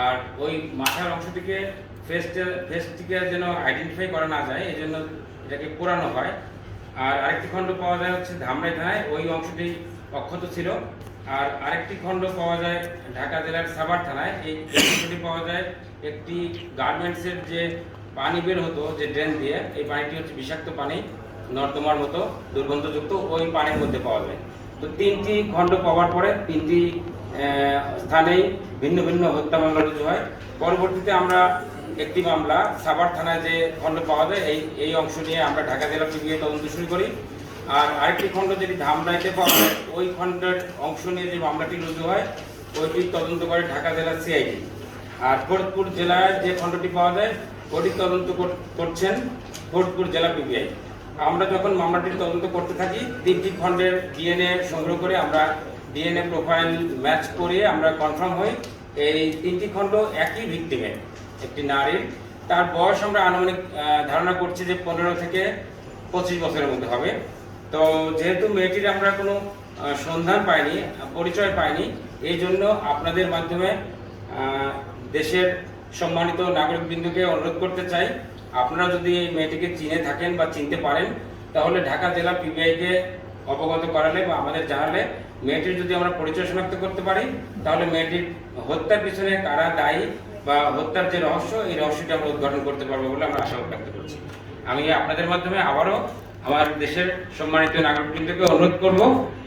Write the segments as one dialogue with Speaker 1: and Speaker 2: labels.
Speaker 1: আর ওই মাথার অংশটিকে ফেসটা ফেসটিকে যেন আইডেন্টিফাই করা না যায় এই জন্য এটাকে পোড়ানো হয়। আর আরেকটি খণ্ড পাওয়া যায় হচ্ছে ধামরাই থানায়, ওই অংশটি অক্ষত ছিল। আর আরেকটি খণ্ড পাওয়া যায় ঢাকা জেলার সাভার থানায়, এই অংশটি পাওয়া যায় একটি গার্মেন্টসের যে পানি বের হতো, যে ড্রেন দিয়ে, এই পানিটি হচ্ছে বিষাক্ত পানি, নর্দমার মতো দুর্গন্ধযুক্ত, ওই পানির মধ্যে পাওয়া যায়। তো তিনটি খণ্ড পাওয়ার পরে তিনটি স্থানেই ভিন্ন ভিন্ন হত্যা মামলা রুজু হয়। পরবর্তীতে আমরা একটি মামলা, সাভার থানায় যে খণ্ড পাওয়া যায়, এই এই অংশ নিয়ে আমরা ঢাকা জেলা পিবিএ তদন্ত শুরু করি। আর আরেকটি খণ্ড যদি ধামরাইতে পাওয়া যায়, ওই খণ্ডের অংশ নিয়ে যে মামলাটি রুজু হয়, ওইটি তদন্ত করে ঢাকা জেলার সিআইডি আর ফরিদপুর জেলায় যে খণ্ডটি পাওয়া যায়, ওটি তদন্ত করছেন ফরিদপুর জেলা পিবিআই আমরা যখন মামলাটির তদন্ত করতে থাকি, তিনটি খণ্ডের ডিএনএ সংগ্রহ করে আমরা ডিএনএ প্রোফাইল ম্যাচ করিয়ে আমরা কনফার্ম হই, এই তিনটি খণ্ড একই ভিত্তিমে একটি নারীর। তার বয়স আমরা আনুমানিক ধারণা করছি যে পনেরো থেকে পঁচিশ বছরের মধ্যে হবে। তো যেহেতু মেয়েটির আমরা কোনো সন্ধান পাইনি, পরিচয় পাইনি, এই জন্য আপনাদের মাধ্যমে দেশের সম্মানিত নাগরিকবৃন্দকে অনুরোধ করতে চাই, আপনারা যদি এই মেয়েটিকে চিনে থাকেন বা চিনতে পারেন, তাহলে ঢাকা জেলা পিবিআইকে অবগত করালে বা আমাদের জানালে মেয়েটির যদি আমরা পরিচয় শনাক্ত করতে পারি, তাহলে মেয়েটির হত্যার পিছনে কারা দায়ী বা হত্যার যে রহস্য, এই রহস্যটি আমরা উদ্ঘাটন করতে পারব বলে আমরা আশা ব্যক্ত করছি। আমি আপনাদের মাধ্যমে আবারও আমার দেশের সম্মানিত নাগরিকবৃন্দকে অনুরোধ করব,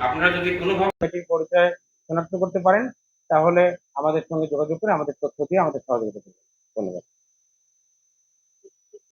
Speaker 1: আপনারা যদি কোনোভাবে মেয়েটির পরিচয় শনাক্ত করতে পারেন, তাহলে আমাদের সঙ্গে যোগাযোগ করে আমাদের তথ্য দিয়ে আমাদের সহযোগিতা করবেন। ধন্যবাদ।